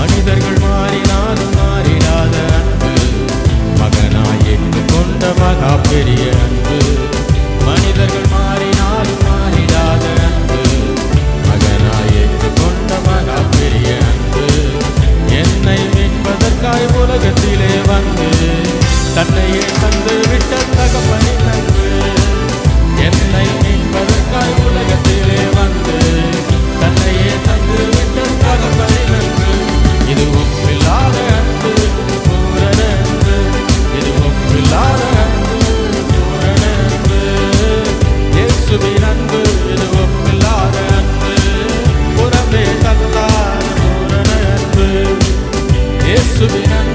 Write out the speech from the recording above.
மனிதர்கள் மாறினாலும் மாறிடாத அன்பு. மகனாய் ஏற்றுக்கொண்ட மகா பெரிய அன்பு. மனிதர்கள் மாறினாலும் மாறிடாத அன்பு. மகனாய் ஏற்றுக்கொண்ட மகா பெரிய அன்பு. என்னை மீட்பதற்காய் உலகத்திலே வந்து தன்னையே தந்து விட்ட தகப்பனின் அன்பு. Isso subir